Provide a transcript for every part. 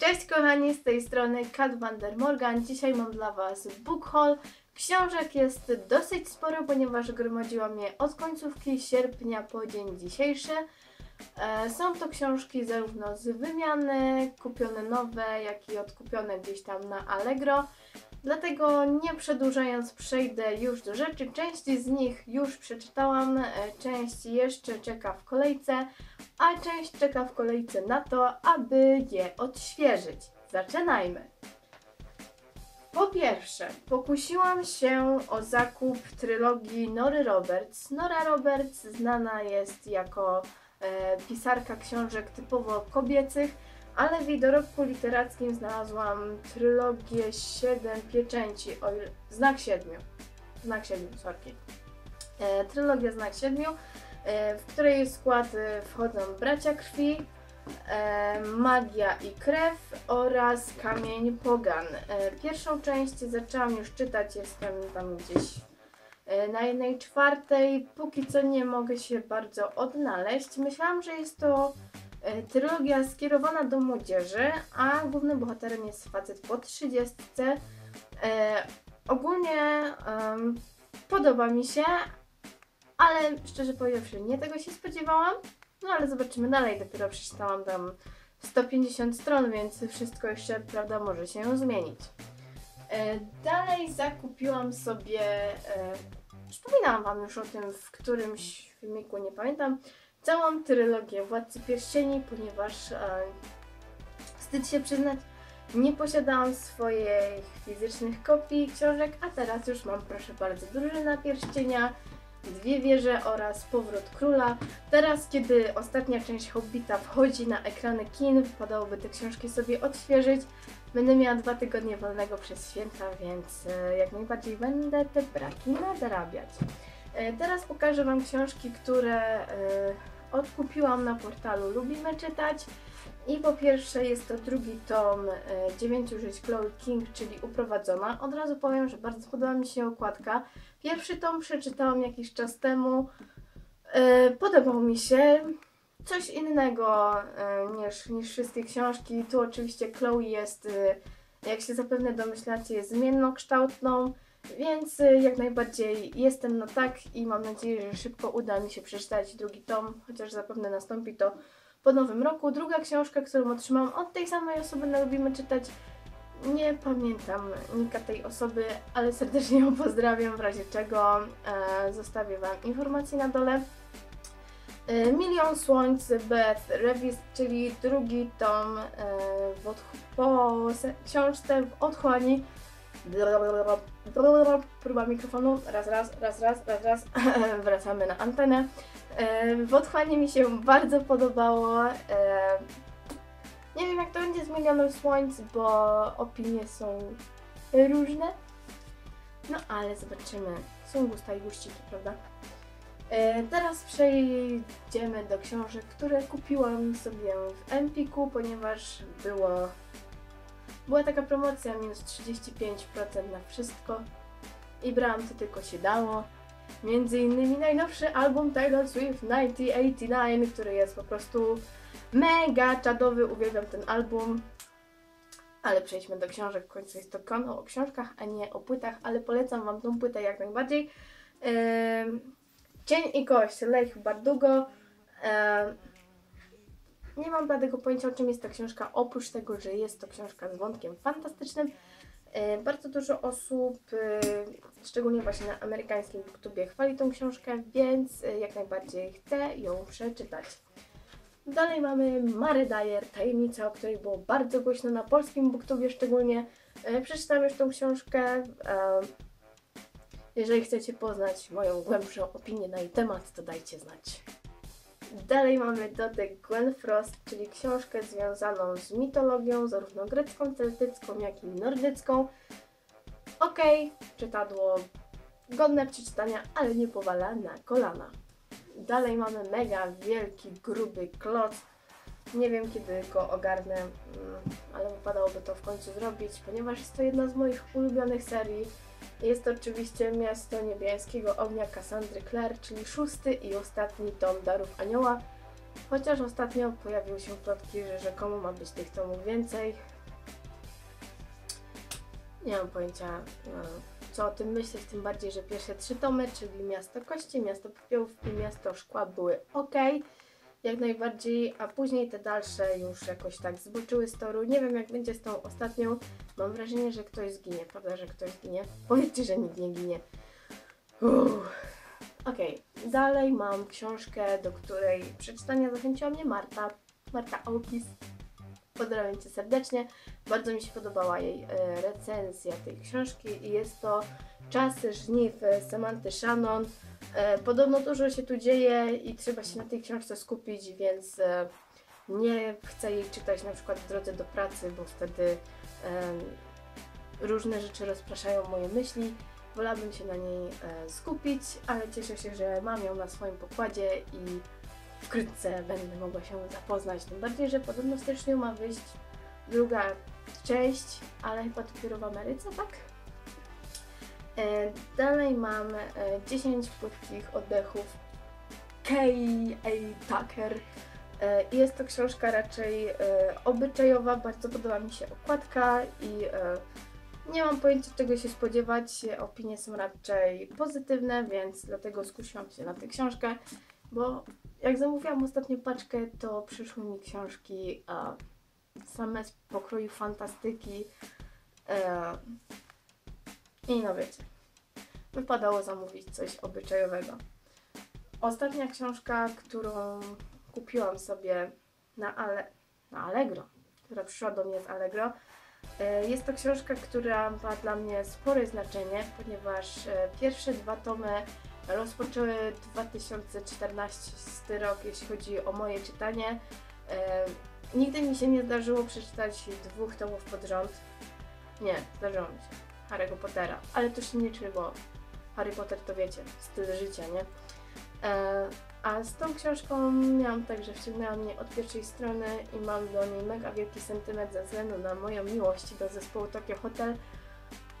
Cześć kochani, z tej strony Kat van der Morgan. Dzisiaj mam dla Was book haul. Książek jest dosyć sporo, ponieważ gromadziłam je od końcówki sierpnia po dzień dzisiejszy. E, Są to książki zarówno z wymiany, kupione nowe, jak i odkupione gdzieś tam na Allegro. Dlatego nie przedłużając przejdę już do rzeczy. Część z nich już przeczytałam, e, część jeszcze czeka w kolejce, a część czeka w kolejce na to, aby je odświeżyć. Zaczynajmy! Po pierwsze, pokusiłam się o zakup trylogii Nory Roberts. Nora Roberts znana jest jako e, pisarka książek typowo kobiecych, ale w jej dorobku literackim znalazłam trylogię Siedem Pieczęci, o ile, Znak Siedmiu. Znak Siedmiu, sorki. E, trylogia Znak Siedmiu, e, w której skład e, wchodzą Bracia Krwi, e, Magia i Krew oraz Kamień Pogan. E, pierwszą część zaczęłam już czytać, jestem tam gdzieś e, na jednej czwartej. Póki co nie mogę się bardzo odnaleźć. Myślałam, że jest to trylogia skierowana do młodzieży, a głównym bohaterem jest facet po 30. E, ogólnie em, podoba mi się, ale szczerze powiedziawszy nie tego się spodziewałam. No ale zobaczymy dalej, dopiero przeczytałam tam 150 stron, więc wszystko jeszcze, prawda, może się zmienić. E, dalej zakupiłam sobie, e, Wam już o tym w którymś filmiku, nie pamiętam, całą trylogię Władcy Pierścieni, ponieważ e, wstyd się przyznać, nie posiadałam swoich fizycznych kopii książek, a teraz już mam, proszę bardzo, Drużyna Pierścienia, Dwie wieże oraz Powrót Króla. Teraz, kiedy ostatnia część Hobbita wchodzi na ekrany kin, wypadałoby te książki sobie odświeżyć. Będę miała dwa tygodnie wolnego przez święta, więc e, jak najbardziej będę te braki nadrabiać. E, Teraz pokażę Wam książki, które odkupiłam na portalu Lubimy Czytać. I po pierwsze jest to drugi tom e, Dziewięciu żyć Chloe King, czyli Uprowadzona. Od razu powiem, że bardzo podoba mi się okładka. Pierwszy tom przeczytałam jakiś czas temu. E, Podobał mi się. Coś innego e, niż, niż wszystkie książki. Tu oczywiście Chloe jest, jak się zapewne domyślacie, zmiennokształtną, więc e, jak najbardziej jestem na tak i mam nadzieję, że szybko uda mi się przeczytać drugi tom, chociaż zapewne nastąpi to po nowym roku. Druga książka, którą otrzymałam od tej samej osoby na Lubimy Czytać, nie pamiętam nika tej osoby, ale serdecznie ją pozdrawiam, w razie czego e, zostawię Wam informacje na dole. E, Milion Słońc Beth Revis, czyli drugi tom e, w po książce w otchłani. Próba mikrofonu. Raz, raz, raz, raz, raz, raz. Wracamy na antenę. E, W otchłani mi się bardzo podobało. E, Nie wiem jak to będzie z Milionem Słońc, bo opinie są różne. No ale zobaczymy. Są gusta i guściki, prawda? E, Teraz przejdziemy do książek, które kupiłam sobie w Empiku, ponieważ było, była taka promocja minus 35% na wszystko i brałam co tylko się dało. Między innymi najnowszy album Taylor Swift 1989, który jest po prostu mega czadowy, uwielbiam ten album. Ale przejdźmy do książek, w końcu jest to kanał o książkach, a nie o płytach, ale polecam Wam tą płytę jak najbardziej. Cień i kość, Lech Bardugo. Nie mam bladego pojęcia o czym jest ta książka, oprócz tego, że jest to książka z wątkiem fantastycznym. Yy, Bardzo dużo osób, yy, szczególnie właśnie na amerykańskim booktubie, chwali tą książkę, więc yy, jak najbardziej chcę ją przeczytać. Dalej mamy Mary Dyer, tajemnica, o której było bardzo głośno na polskim booktubie szczególnie. Przeczytałam już tą książkę. Jeżeli chcecie poznać moją głębszą opinię na jej temat, to dajcie znać. Dalej mamy Dodek Gwen Frost, czyli książkę związaną z mitologią, zarówno grecką, celtycką, jak i nordycką. Okej, czytadło godne przeczytania, ale nie powala na kolana. Dalej mamy mega wielki, gruby kloc. Nie wiem kiedy go ogarnę, mm, ale wypadałoby to w końcu zrobić, ponieważ jest to jedna z moich ulubionych serii. Jest to oczywiście Miasto Niebieskiego Ognia Cassandry Clare, czyli szósty i ostatni tom Darów Anioła. Chociaż ostatnio pojawiły się plotki, że rzekomo ma być tych tomów więcej. Nie mam pojęcia, no, co o tym myśleć, tym bardziej, że pierwsze trzy tomy, czyli Miasto Kości, Miasto Popiołów i Miasto Szkła były ok, jak najbardziej, a później te dalsze już jakoś tak zboczyły z toru. Nie wiem, jak będzie z tą ostatnią. Mam wrażenie, że ktoś zginie, prawda, że ktoś zginie? Powiedzcie, że nikt nie ginie. Okej, dalej mam książkę, do której przeczytania zachęciła mnie Marta. Marta Aukis. Pozdrawiam Cię serdecznie. Bardzo mi się podobała jej e, recenzja tej książki i jest to Czasy żniw e, Samanty Shannon. E, podobno dużo się tu dzieje i trzeba się na tej książce skupić, więc e, nie chcę jej czytać na przykład w drodze do pracy, bo wtedy e, różne rzeczy rozpraszają moje myśli. Wolałabym się na niej skupić, ale cieszę się, że mam ją na swoim pokładzie i wkrótce będę mogła się zapoznać. Tym bardziej, że podobno w styczniu ma wyjść druga część, ale chyba dopiero w Ameryce, tak? E, dalej mam e, 10 płytkich oddechów K.A. Tucker. E, jest to książka raczej e, obyczajowa, bardzo podoba mi się okładka i nie mam pojęcia czego się spodziewać. Opinie są raczej pozytywne, więc dlatego skusiłam się na tę książkę, bo jak zamówiłam ostatnią paczkę, to przyszły mi książki same z pokroju fantastyki. I no wiecie, wypadało zamówić coś obyczajowego. Ostatnia książka, którą kupiłam sobie na, Ale, na Allegro, która przyszła do mnie z Allegro, e, jest to książka, która ma dla mnie spore znaczenie, ponieważ e, pierwsze dwa tomy rozpoczęły 2014 rok, jeśli chodzi o moje czytanie. E, Nigdy mi się nie zdarzyło przeczytać dwóch tomów pod rząd. Nie, zdarzyło mi się. Harry'ego Pottera. Ale to się nie liczy, bo Harry Potter to wiecie, styl życia, nie? E, a z tą książką miałam tak, że wciągnęła mnie od pierwszej strony i mam do niej mega wielki sentyment ze względu na moją miłość do zespołu Tokyo Hotel.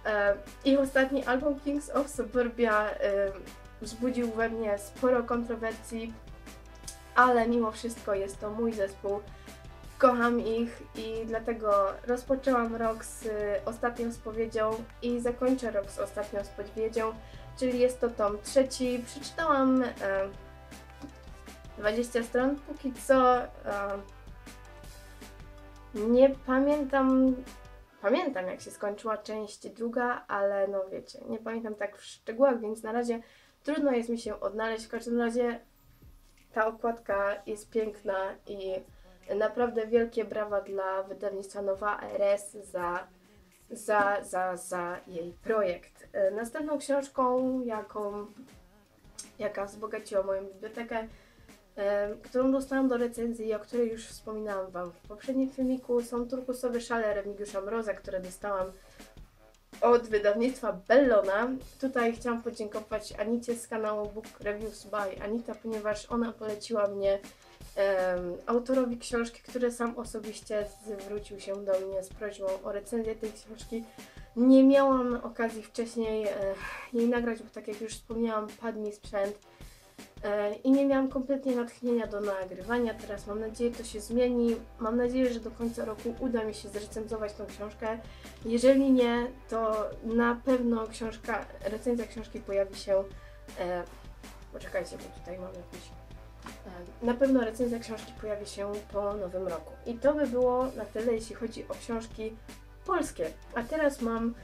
E, ich ostatni album Kings of Suburbia e, wzbudził we mnie sporo kontrowersji, ale mimo wszystko jest to mój zespół. Kocham ich i dlatego rozpoczęłam rok z e, ostatnią spowiedzią i zakończę rok z ostatnią spowiedzią, czyli jest to tom trzeci. Przeczytałam e, 20 stron póki co. E, nie pamiętam. Pamiętam jak się skończyła część druga, ale no wiecie, nie pamiętam tak w szczegółach, więc na razie trudno jest mi się odnaleźć. W każdym razie ta okładka jest piękna i naprawdę wielkie brawa dla wydawnictwa Nowa RS za, za, za, za jej projekt. E, Następną książką, jaką, jaka wzbogaciła moją bibliotekę, e, którą dostałam do recenzji, o której już wspominałam Wam w poprzednim filmiku, są turkusowe szale Remigiusza Mroza, które dostałam od wydawnictwa Bellona. Tutaj chciałam podziękować Anicie z kanału Book Reviews by Anita, ponieważ ona poleciła mnie autorowi książki, który sam osobiście zwrócił się do mnie z prośbą o recenzję tej książki. Nie miałam okazji wcześniej e, jej nagrać, bo tak jak już wspomniałam, padł mi sprzęt e, i nie miałam kompletnie natchnienia do nagrywania. Teraz mam nadzieję, to się zmieni. Mam nadzieję, że do końca roku uda mi się zrecenzować tą książkę. Jeżeli nie, to na pewno książka, recenzja książki pojawi się. E, poczekajcie, bo tutaj mam jakiś. Na pewno recenzja książki pojawi się po nowym roku. I to by było na tyle, jeśli chodzi o książki polskie. A teraz mam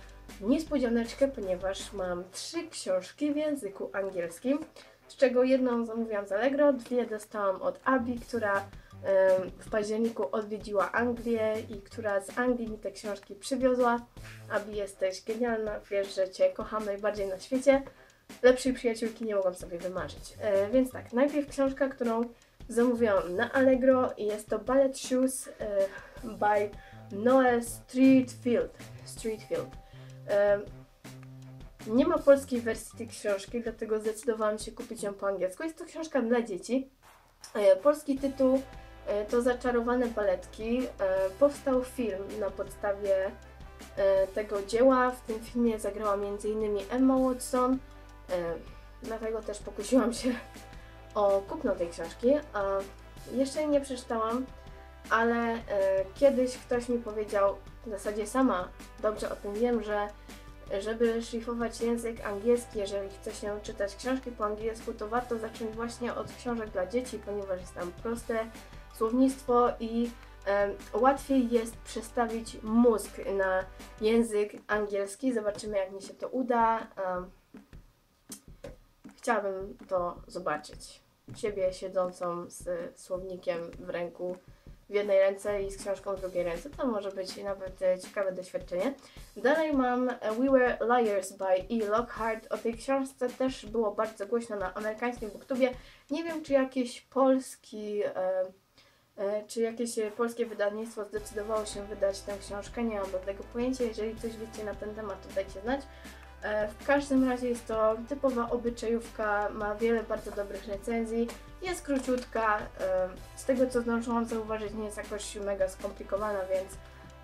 niespodzianeczkę, ponieważ mam trzy książki w języku angielskim, z czego jedną zamówiłam z Allegro, dwie dostałam od Abi, która w październiku odwiedziła Anglię i która z Anglii mi te książki przywiozła. Abi jesteś genialna, wiesz, że Cię kocham najbardziej na świecie. Lepszej przyjaciółki nie mogłam sobie wymarzyć. E, więc tak, najpierw książka, którą zamówiłam na Allegro i jest to Ballet Shoes e, by Noel Streetfield. Streetfield. E, nie ma polskiej wersji tej książki, dlatego zdecydowałam się kupić ją po angielsku. Jest to książka dla dzieci. E, Polski tytuł e, to Zaczarowane baletki. E, Powstał film na podstawie e, tego dzieła. W tym filmie zagrała m.in. Emma Watson. E, Dlatego też pokusiłam się o kupno tej książki. Jeszcze jej nie przeczytałam, ale e, kiedyś ktoś mi powiedział, w zasadzie sama dobrze o tym wiem, że żeby szlifować język angielski, jeżeli chce się czytać książki po angielsku, to warto zacząć właśnie od książek dla dzieci, ponieważ jest tam proste słownictwo i em, łatwiej jest przestawić mózg na język angielski. Zobaczymy, jak mi się to uda. Chciałabym to zobaczyć. Siebie siedzącą z słownikiem w ręku w jednej ręce i z książką w drugiej ręce. To może być nawet e, ciekawe doświadczenie. Dalej mam e, We Were Liars by E. Lockhart. O tej książce też było bardzo głośno na amerykańskim booktubie. Nie wiem, czy jakiś polski, e, czy jakieś polskie wydawnictwo zdecydowało się wydać tę książkę. Nie mam tego pojęcia. Jeżeli coś wiecie na ten temat, to dajcie znać. E, W każdym razie jest to typowa obyczajówka, ma wiele bardzo dobrych recenzji, jest króciutka, e, z tego co zdążyłam zauważyć nie jest jakoś mega skomplikowana, więc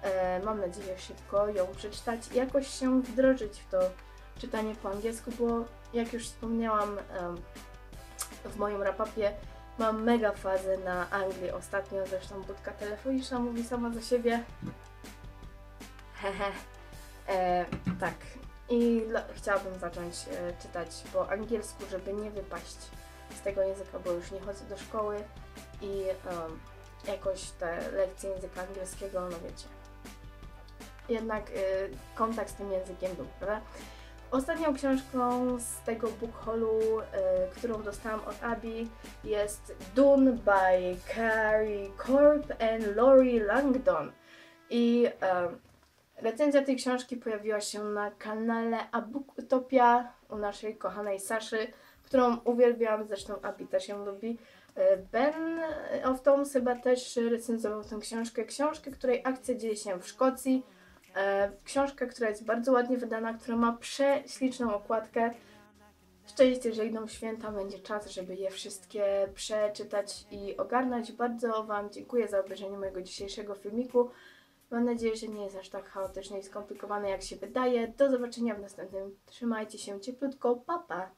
e, mam nadzieję szybko ją przeczytać i jakoś się wdrożyć w to czytanie po angielsku, bo jak już wspomniałam w moim rapapie mam mega fazę na Anglii ostatnio, zresztą budka telefoniczna mówi sama za siebie. Hehe. E, tak. I dla, chciałabym zacząć e, czytać po angielsku, żeby nie wypaść z tego języka, bo już nie chodzę do szkoły i em, jakoś te lekcje języka angielskiego, no wiecie, jednak y, kontakt z tym językiem był, prawda? Ostatnią książką z tego bookholu, y, którą dostałam od Abi jest Dune by Carrie Corp and Laurie Langdon. I em, recenzja tej książki pojawiła się na kanale Abooktopia u naszej kochanej Saszy, którą uwielbiam, zresztą Abi też ją lubi. E, Ben of Toms chyba też recenzował tę książkę. Książkę, której akcja dzieje się w Szkocji. E, Książka, która jest bardzo ładnie wydana, która ma prześliczną okładkę. Szczęście, że idą święta, będzie czas, żeby je wszystkie przeczytać i ogarnąć. Bardzo Wam dziękuję za obejrzenie mojego dzisiejszego filmiku. Mam nadzieję, że nie jest aż tak chaotyczny i skomplikowany, jak się wydaje. Do zobaczenia w następnym. Trzymajcie się cieplutko. Pa, pa!